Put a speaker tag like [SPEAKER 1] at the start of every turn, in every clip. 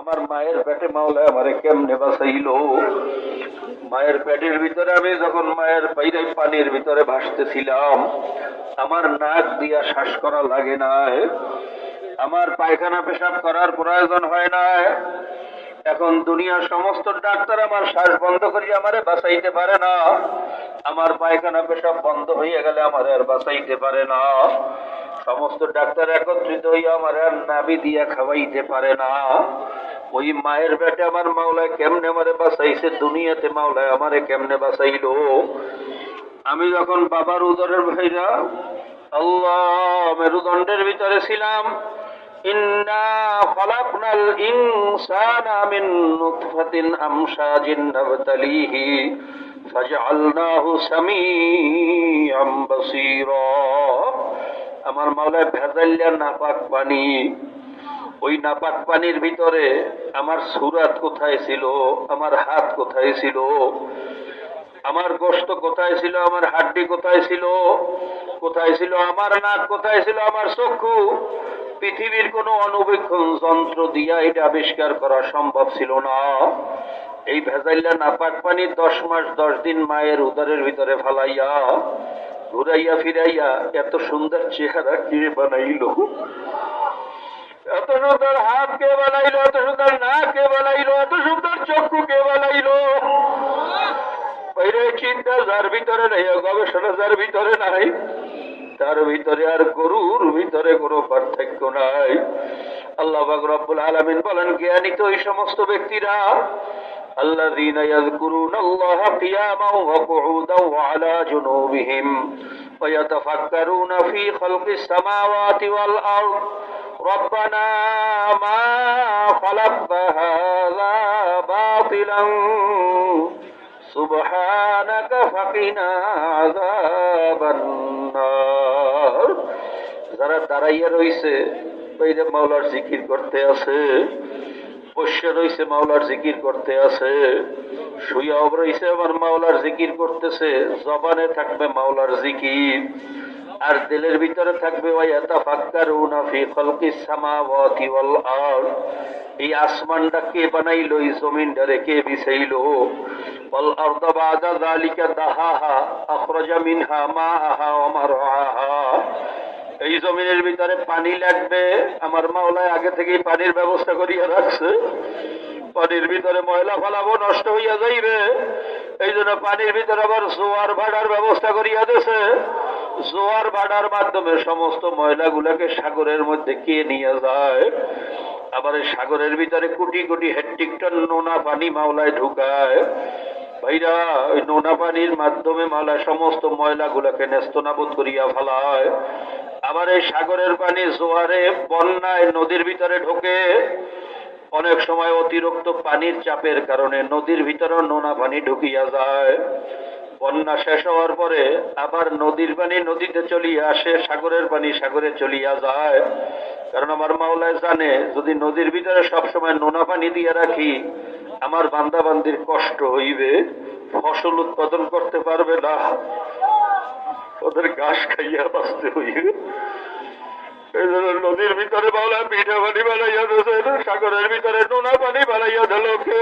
[SPEAKER 1] আমার মায়ের পেটে মাওলা আমারে কেমনে বাঁচাইল? মায়ের পেটের ভিতরে আমি যখন মায়ের বাইরে পানির ভিতরে ভাসতেছিলাম, আমার নাক দিয়া শ্বাস করা লাগে আমার পায়খানা পেশাব করার প্রয়োজন হয় না এখন দুনিয়ার সমস্ত ডাক্তার আমার শ্বাস বন্ধ করি আমারে বাঁচাইতে পারে না। আমার পায়খানা পেশাব বন্ধ হয়ে গেলে আমার আর বাঁচাইতে পারে না। সমস্ত ডাক্তার একত্রিত হইয়া আমার আর নাবি দিয়া খাওয়াইতে পারে না। ওই মায়ের বেটে আমার মাওলায় কেমনে আমারে বাঁচাইছে? দুনিয়াতে মাওলায় আমারে কেমনে বাঁচাইলো? আমি যখন বাবার উদরের ভাইরা আল্লাহ মেরুদণ্ডের ভিতরে ছিলাম, ইন্না আমার মাওলায় ভেজাল্লা নাপাক পানি। ওই নাপাক পানির ভিতরে আমার সুরাত কোথায় ছিল? আমার হাত কোথায় ছিল? আমার গোস্ত কোথায় ছিল? আমার হাড্ডি কোথায় ছিল? কোথায় ছিল? আমার নাক কোথায় ছিল? আমার চক্ষু? পৃথিবীর কোনো অনুবীক্ষণ যন্ত্র দিয়া এটা আবিষ্কার করা সম্ভব ছিল না। এই ভেজাইল্লা নাপাক পানি দশ মাস, দশ দিন মায়ের উদারের ভিতরে ফালাইয়া ঘুরাইয়া ফিরাইয়া এত সুন্দর চেহারা কে বানাইল? এত সুন্দর হাত কে বানাইলো? এত সুন্দর নাক কে বানাইলো? এত সুন্দর চক্ষু কে বানাইলো? চিন্তা, যার ভিতরে নেই গবেষণা যার ভিতরে নাই, তার ভিতরে আর গরুর ভিতরে কোনো পার্থক্য নাই। আল্লাহ রব্বুল আলামিন বলেন জ্ঞানী তো এই সমস্ত ব্যক্তিরা الذين يذكرون الله قياما وقعودا وعلى جنوبهم ويتفكرون في خلق السماوات والأرض ربنا ما خلقت هذا باطلا سبحانك فقنا عذاب النار যারা দাঁড়াইয়া রইছে বাইরে মাওলার জিকির করতে আছে বসে রইছে, মাওলার জিকির করতে আছে। শুয়াও রয়েছে আমার মাওলার জিকির করতেছে। জবানে থাকবে মাওলার জিকির। আর দিলের ভিতরে থাকবে এই আসমানটা কে বানাইলো, এই জমিনটারে কে বিছাইলো? দাহাহা, আখরাজা মিনহা ওয়া মারআহা। এই জমিনের ভিতরে পানি লাগবে। আমার মাওলায় আগে থেকেই পানির ব্যবস্থা করিয়া রাখছে। পানির ভিতরে ময়লা ফলাবো, নষ্ট হইয়া যাইবে। এই জন্য পানির ভিতরে আবার জোয়ার ভাড়ার ব্যবস্থা করিয়া দিছে। জোয়ার ভাড়ার মাধ্যমে সমস্ত ময়লাগুলাকে সাগরের মধ্যে কে নিয়ে যায়। আবার এই সাগরের ভিতরে কোটি কোটি হেট্রিক টন নোনা পানি মাওলায় ঢুকায়। ভাইরা, ওই নোনা পানির মাধ্যমে মাওলা সমস্ত ময়লাগুলাকে নেস্তনাবোধ করিয়া ফেলায়। আবার এই সাগরের পানি জোয়ারে, বন্যায় নদীর ভিতরে ঢোকে। অনেক সময় অতিরিক্ত পানির চাপের কারণে নদীর ভিতরে নোনা পানি ঢুকিয়া যায়। বন্যা শেষ হওয়ার পরে আবার নদীর পানি নদীতে চলিয়া আসে, সাগরের পানি সাগরে চলিয়া যায়। কারণ আমার মাওলায় জানে, যদি নদীর ভিতরে সবসময় নোনা পানি দিয়ে রাখি, আমার বান্দা বান্দির কষ্ট হইবে, ফসল উৎপাদন করতে পারবে না। ওদের ঘাস খাইয়া বাঁচতে হইবে। নদীর ভিতরে বাউলা পিঠা পানি বানাইয়া দিয়েছেন সাগরের ভিতরে নোনা পানি বানাইয়া দিল কে?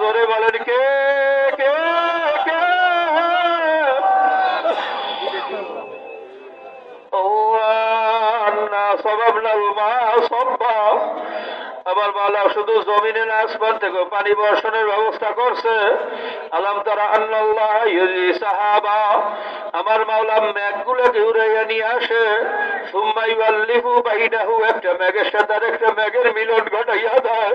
[SPEAKER 1] জোরে বলেন কে কে কে? আবার মালা শুধু জমিনে না, আসমান থেকে পানি করছে আলাম তারা আল্লাহ সাহাবা। আমার মাওলা ম্যাগগুলোকে উড়াইয়া নিয়ে আসে। সুম্মাই আল্লিহু বাইনাহু, একটা ম্যাগের সাথে আর একটা ম্যাগের মিলন ঘটাইয়া দেয়।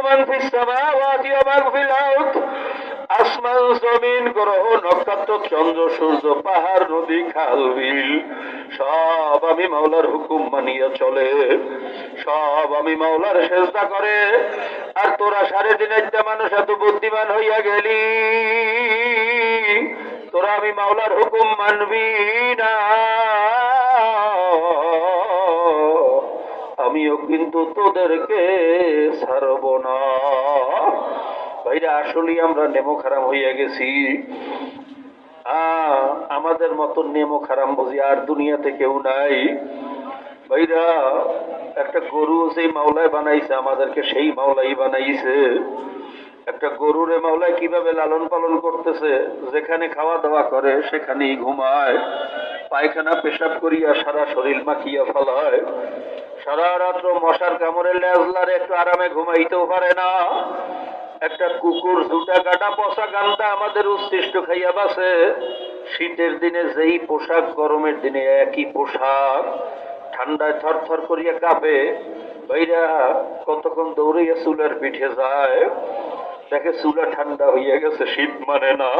[SPEAKER 1] মান মান আসমান, জমিন, গ্রহ, নক্ষত্র, চন্দ্র, সূর্য, পাহাড়, নদী, খাল, বিল, সব আমি মাওলার হুকুম মানিয়া চলে। সব আমি মাওলার চেষ্টা করে। আর তোরা সাড়ে দিন একটা মানুষ এত বুদ্ধিমান হইয়া গেলি। তোরা আমি মাওলার হুকুম মানবি না। আমিও কিন্তু তোদেরকে ছাড়ব না। ভাইরা, আসলেই আমরা নেমো খারাপ হইয়া গেছি। আমাদের মতন নেমো খারাপ বুঝি আর দুনিয়াতে কেউ নাই। ভাইরা, একটা গরু সেই মাওলায় বানাইছে, আমাদেরকে সেই মাওলাই বানাইছে। একটা গরুরে মাওলায় কীভাবে লালন পালন করতেছে, যেখানে খাওয়া দাওয়া করে, সেখানেই ঘুমায়। পায়খানা পেশাব করিয়া সারা শরীর মাখিয়া ফেলায়। সারা রাত্র মশার কামড়ে লেজলারে একটু আরামে ঘুমাইতেও পারে না। একটা কুকুর দুটা কাটা পচা গান্দা আমাদের উচ্ছিষ্ট খাইয়া বাসে। শীতের দিনে যেই পোশাক, গরমের দিনে একই পোশাক। ঠান্ডায় থর থর করিয়া কাঁপে। বাইরা কতক্ষণ দৌড়াইয়া চুলার পিঠে যায়। দেখে চুলা ঠান্ডা হইয়া গেছে, শীত মানে না।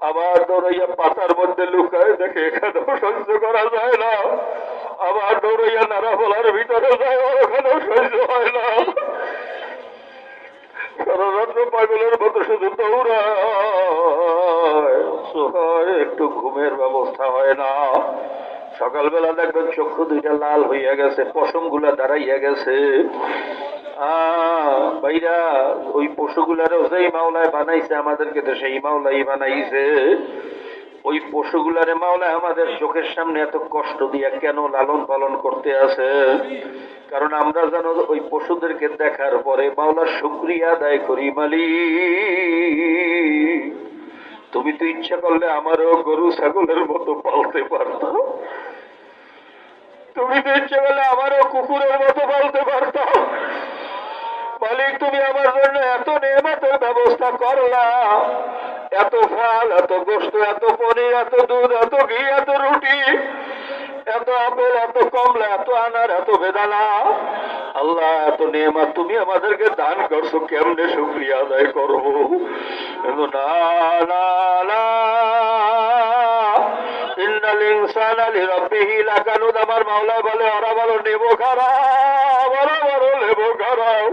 [SPEAKER 1] আবার দৌড়াইয়া পাতার মধ্যে লুকায় দেখে এখানেও সহ্য করা যায় না। আবার দৌড়াইয়া নাড়া বলার ভিতরে যায় সহ্য হয় না। সকালবেলা দেখবেন চক্ষু দুইটা লাল হইয়া গেছে পশমগুলা দাঁড়াইয়া গেছে। ভাইরা, ওই পশুগুলারও যেই মাওলায় বানাইছে, আমাদেরকে তো সেই মাওলাই বানাইছে। ওই পশুগুলারে মাওলায় আমাদের চোখের সামনে এত কষ্ট দিয়া কেন লালন পালন করতে আছে? কারণ আমরা যেন ওই পশুদেরকে দেখার পরে মাওলার শুক্রিয়া আদায় করি মালি তুমি তো ইচ্ছা করলে আমারও গরু, ছাগলের মতো পালতে পারতো। তুমি তো ইচ্ছা করলে আমারও কুকুরের মতো পালতে পারতো। মালিক, তুমি আমার জন্য এত নিয়মতের ব্যবস্থা করলা। এত ফল, এত গোস্ত এত পনির, এত দুধ, এত ঘি, এত রুটি, এত আপেল, এত কমলা, এত আনার, এত বেদানা। আল্লাহ, এত নিয়মত, তুমি আমাদেরকে দান করছ, কেমনে শুক্রিয়া আদায় করব? আমার মাওলা বলে, ওরা বলো, নেব খারাপ ওরা বলো, নেব খারাপ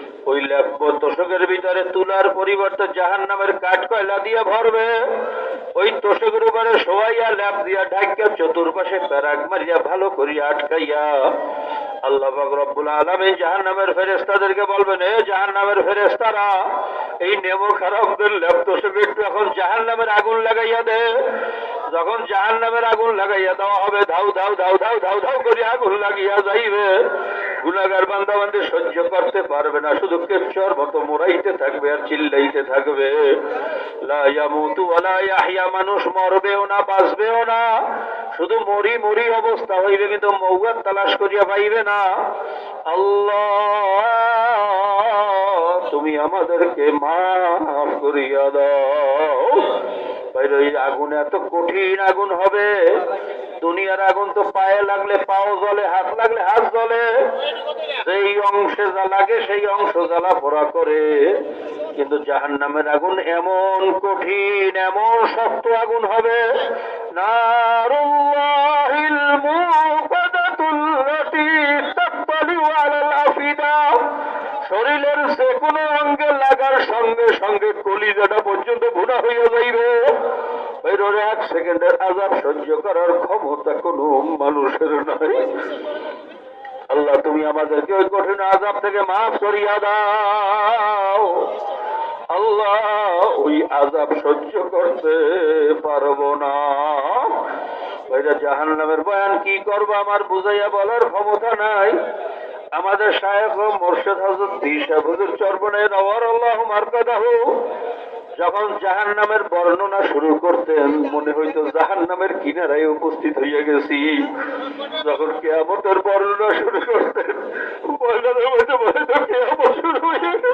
[SPEAKER 1] ওই ল্যাপ তোষকের ভিতরে তুলার পরিবর্তে জাহান নামের কাঠ কয়লা দিয়ে ভরবে। ওই তোষকের উপরে শোয়াইয়া ল্যাপ দিয়া ঢাকিয়া চতুর্পাশে প্যারাক মারিয়া ভালো করিয়া আটকাইয়া। আল্লাহ রব্বুল আলামিন জাহান্নামের ফেরেশতাদেরকে বলবেন, এ জাহান্নামের ফেরেশতারা, এই নেমো খারাপদের ল্যাপ তোষকে একটু এখন জাহান্নামের আগুন লাগাইয়া দে। যখন জাহান নামের আগুন লাগাইয়া দেওয়া হবে, ধাউ ধাউ ধাউ ধাউ ধাউ ধাউ করে আগুন লাগিয়া যাইবে গুনাগার বান্দা বান্দি সহ্য করতে পারবে না, শুধু কেচ্ছর মতো মোড়াইতে থাকবে আর চিল্লাইতে থাকবে। মানুষ মরবেও না, বাঁচবেও না, শুধু মরি মরি অবস্থা হইবে, কিন্তু মৌয়ার তালাশ করিয়া পাইবে না। আল্লাহ, তুমি আমাদেরকে মাফ করিয়া দাও। ওই আগুন এত কঠিন আগুন হবে। দুনিয়ার আগুন তো পায়ে লাগলে, পাও জ্বলে, হাত লাগলে হাত জ্বলে। সেই অংশে যা লাগে, সেই অংশ জ্বালা ভরা করে। কিন্তু জাহান নামের আগুন এমন কঠিন, এমন শক্ত আগুন হবে। নারুল্লাহিল কলিজাটা পর্যন্ত হইয়া যাইবে। এক সেকেন্ডের আজাব সহ্য করার ক্ষমতা মানুষের নাই। আল্লাহ, তুমি আমাদেরকে ওই কঠিন আজাব থেকে মাফ করিয়া দাও। আল্লাহ, ওই আজাব সহ্য করতে না। জাহান নামের বয়ান কি করব আমার বুঝাইয়া বলার ক্ষমতা নাই। আমাদের শায়েখ ও মোর্শেদ হজরত দিশা হুজুর চর্বণে নওয়ার আল্লাহ মার্কাদাহু, যখন জাহান নামের বর্ণনা শুরু করতেন, মনে হইতো জাহান নামের কিনারায় উপস্থিত হইয়া গেছি। যখন কেয়ামতের বর্ণনা শুরু করতেন কেয়ামত শুরু হইয়া গেছে